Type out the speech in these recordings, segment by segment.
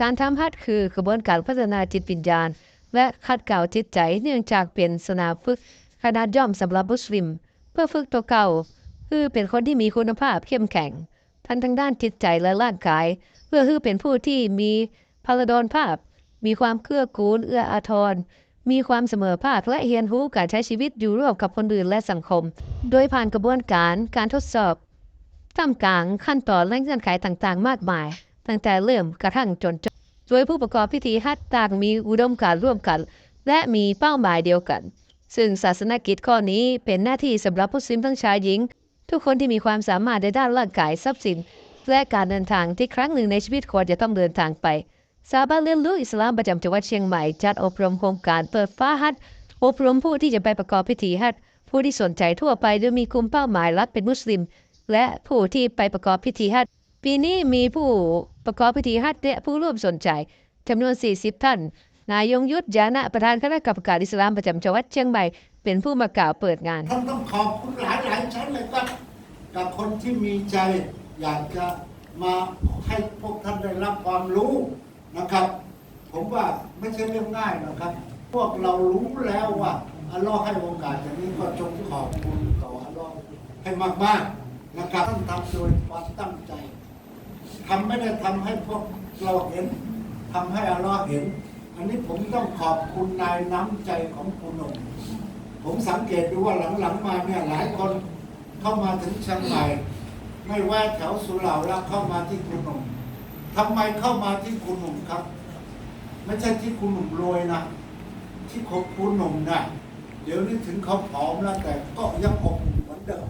การทำฮัทคือกระบวนการพัฒนาจิตวิญญาณ และขัดเกลาจิตใจเนื่องจากเป็นสนามฝึกขนาดย่อมสำหรับมุสลิม เพื่อฝึกตัวเก่า คือเป็นคนที่มีคุณภาพเข้มแข็ง ทั้งทางด้านจิตใจและร่างกาย เพื่อคือเป็นผู้ที่มีพลดรภาพ มีความเกื้อกูลเอื้ออาทรมีความเสมอภาคและเรียนรู้การใช้ชีวิตอยู่ร่วมกับคนอื่นและสังคม โดยผ่านกระบวนการการทดสอบท่ามกลางขั้นตอนและเงื่อนไขต่างๆ มากมาย ตั้งแต่เริ่มกระทั่งจนจ โดยผู้ประกอบพิธีฮัจญ์ต่างมีอุดมการร่วมกัน และมีเป้าหมายเดียวกัน ซึ่งศาสนกิจข้อนี้เป็นหน้าที่สำหรับผู้ซิมทั้งชายหญิง ทุกคนที่มีความสามารถในด้านร่างกายทรัพย์สิน และการเดินทางที่ครั้งหนึ่งในชีวิตควรจะต้องเดินทางไปสถาบันเรียนรู้อิสลามประจำจังหวัดเชียงใหม่จัดอบรมโครงการเปิดฟ้าฮัจญ์อบรมผู้ที่จะไปประกอบพิธีฮัจญ์ผู้ที่สนใจทั่วไปโดยมีกลุ่มเป้าหมายรักเป็นมุสลิม และผู้ที่ไปประกอบพิธีฮัจญ์ ปีนี้มีผู้ประกอบพิธีฮัจญ์และผู้ร่วมสนใจจำนวน 40 ท่าน นายยงยุทธยานะประธานคณะกรรมการอิสลามประจำจังหวัดเชียงใหม่ เป็นผู้มากล่าวเปิดงานท่านต้องขอบคุณหลายหลายๆชั้นเลยครับ กับคนที่มีใจอยากจะมาให้พวกท่านได้รับความรู้นะครับ ผมว่าไม่ใช่เรื่องง่ายนะครับ พวกเรารู้แล้วว่าอัลลอฮ์ให้โอกาสอย่างนี้ก็จงขอบคุณต่ออัลลอฮ์ให้มากๆนะครับท่านทำโดยความตั้งใจ ทำไม่ได้ทำให้พวกเราเห็นทำให้อัลลอฮ์เห็น อันนี้ผมต้องขอบคุณนายน้ำใจของคุณหนงผมสังเกตดูว่าหลังๆมาเนี่ยหลายคนเข้ามาถึงเชียงใหม่ไม่แวะแถวสุเหร่าแล้วเข้ามาที่คุณหนุ่มทำไมเข้ามาที่คุณหนุ่มครับ ไม่ใช่ที่คุณหนุ่มรวยนะที่ของคุณหนุ่มนะเดี๋ยวนี้ถึงเขาผอมแล้วแต่ก็ยังอบเหมือนเดิม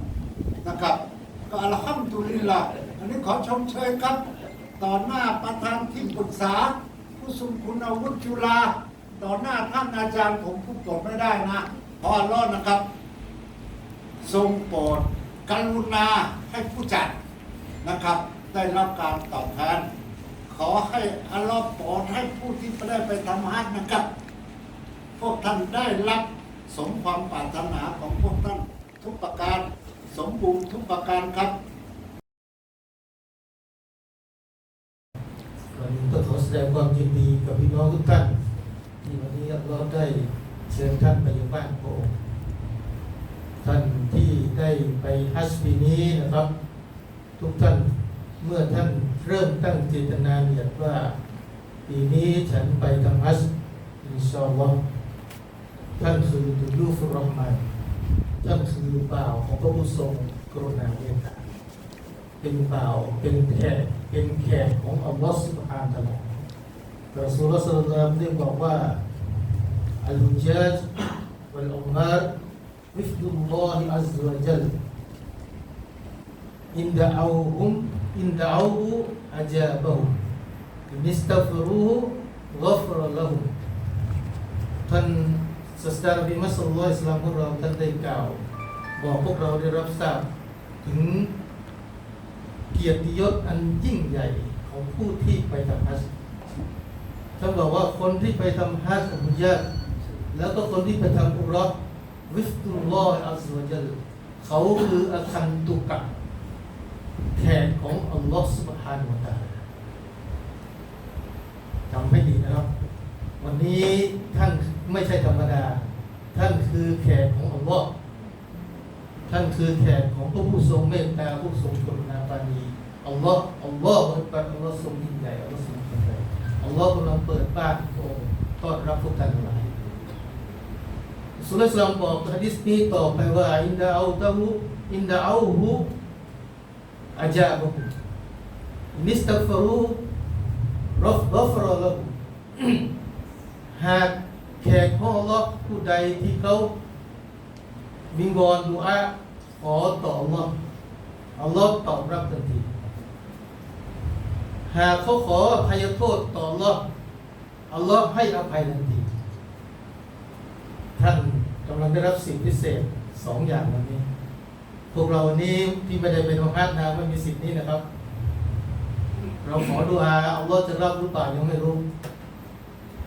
นะครับ ก็อัลฮัมดุลิลละ อันนี้ขอชมเชยครับ ต่อหน้าประธานที่ปรึกษา ผู้ทรงคุณอาวุธจุฬาต่อหน้าท่านอาจารย์ผมพูดตดไม่ได้นะเพราะอัลลอฮ์นะครับ ทรงโปรดกรุณาให้ผู้จัดนะครับ ได้รับการตอบแทนขอให้อัลลอฮ์โปรดให้ผู้ที่ไได้ไปทำฮัจนะครับ พวกท่านได้รับสมความปรารถนาของพวกท่านทุกประการ สมบูรณ์ทุกประการครับ วันนี้ก็ขอแสดงความยินดีกับพี่น้องทุกท่าน ที่ วันนี้เราได้เชิญท่านไปอยังบ้านพระองค์ท่านที่ได้ไปฮัจปีนี้นะครับ ทุกท่านเมื่อท่านเริ่มตั้งเจตนาเนียว่าปีนี้ฉันไปทำฮัจอินชาอัลลอฮ์ท่านคือดุลูฟุรอห์มานท่านคือบ่าวของพระผู้ทรงกรุณาเมตตาเป็นบ่าวเป็นแขกเป็นแขกของอัลลอฮฺสุบฮานตะลาแต่สุลต่านละได้บอกว่า อัลฮุจัจวัลอุมารวิฟดุลลอฮิอัซวะจัลอินดะเอาฮุมอินดะเอาฮูอาจาบะฮุอินิสตัฟรูฮุกัฟรละฮุท่านศาสดาบิมัสลลอฮิสลามของเราท่านได้กล่าว บอกพวกเราได้รับทราบ ถึงเกียรติยศอันยิ่งใหญ่ของผู้ที่ไปทำฮัจญ์ท่านบอกว่าคนที่ไปทำฮัจญ์อุญาต แล้วก็คนที่ไปทำอุเราะห์วิฟตุลลอฮ์อัลลอฮฺจัลเขาคืออาคันตุกะแขกของอัลลอฮฺสุบฮานวะตาจำให้ดีนะครับ วันนี้ท่านไม่ใช่ธรรมดา ท่านคือแขกของอัลลอฮ์ท่านคือแขกของพระผู้ทรงเมตตาผู้ทรงกรุณาปาณีอัลลอฮ์อัลลอฮ์อัลบัรอัลลอฮ์ทรงยิ่งใหญ่อัลลอฮ์ทรงยิ่งใหญ่อัลลอฮ์กำลังเปิดบ้านพระองค์ต้อนรับพวกท่านทั้งหลาย สุลต่านบอกฮะดิษนี้ต่อไปว่าอินดาเอาตะฮูอินดาเอาฮูอาจาบะฮูนิสตัฟรูรัฟรัฟรอละฮูหากแขกของอัลลอฮ์ผู้ใดที่เขาวิงวอนดูอาขอต่ออัลลอฮ์อัลลอฮ์ตอบรับทันที หากเขาขออภัยโทษต่ออัลลอฮ์อัลลอฮ์ให้อภัยทันทีำลังได้รับสิ่งพิเศษสองอย่างวันนี้ พวกเราวันนี้ที่ไม่ได้เป็นมฮัดนาไม่มีสิทธินี้นะครับ เราขอดูอาอัลลอฮ์จะรับหรือเปล่ายังไม่รู้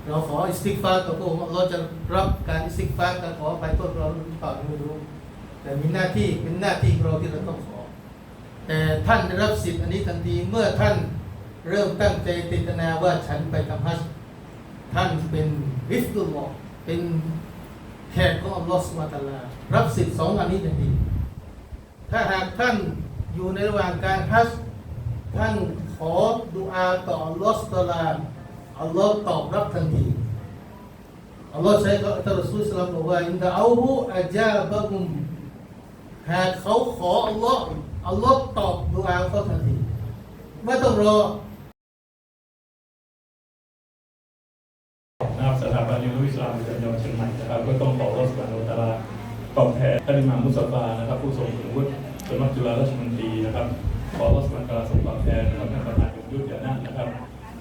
เราขออิสติกฟาร์กับพระองค์เราจะรับการอิสติกฟาการขออภัยโทษเราหรือเปล่าไม่รู้ แต่มีหน้าที่เป็นหน้าที่ของเราที่เราต้องขอ แต่ท่านได้รับสิทธิอันนี้ทันทีเมื่อท่านเริ่มตั้งใจเจตนาว่าฉันไปทำฮัจท่านเป็นริฟตุลลอเป็น แขกของอัลลอฮฺสุบฮาตาลารับสิทธิ์สองอันนี้ทันทีถ้าหากท่านอยู่ในระหว่างการฮัจท่านขอดุอาต่ออัลลอฮฺสุบตาลาอัลลอฮ์ตอบรับทันทีอัลลอฮ์ใช้กับท่านรอซูลสลามบอกว่าอินดะเอาฮูอาจาบะกุมหากเขาขออัลลอฮ์อัลลอฮ์ตอบดุอาเขาทันทีไม่ต้องรอนะครับสถาบันยนรู้อิสลาม นะครับก็ต้องขอรัสบานตะลาตอบแทนท่านอิหม่ามมุสตานะครับ ผู้ทรงคุณวุฒิสำนักจุฬาราชมนตรีนะครับ ขอรัสบานตะลาทรงตอบแทนนะครับท่านประธานยุทธยานะนะครับ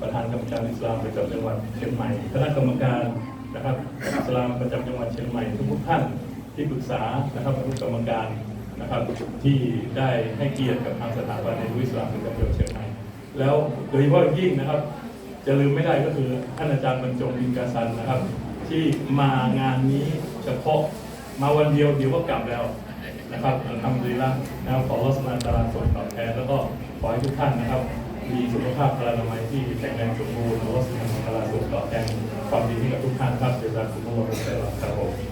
ประธานกรรมการอิสลามประจำจังหวัดเชียงใหม่คณะกรรมการนะครับอิสลามประจำจังหวัดเชียงใหม่ทุกท่านที่ปรึกษานะครับทุกกรรมการนะครับที่ได้ให้เกียรติกับทางสถาบันเรียนอิสลามประจำจังหวัดเชียงใหม่แล้วโดยเฉพาะยิ่งนะครับจะลืมไม่ได้ก็คือท่านอาจารย์บรรจงบินกาสันนะครับ ที่มางานนี้เฉพาะมาวันเดียวเดี๋ยวก็กลับแล้วนะครับทำดีละนะครับขอรัศนาตาราส่งตอบแทนแล้วก็ขอให้ทุกท่านนะครับ มีสุขภาพพลานามัยที่แข็งแรงสมบูรณ์ขอรัศนาตาราส่งตอบแทนความดีให้กับทุกท่านครับเดี๋ยวจะคุณผู้ชมได้รับครับผม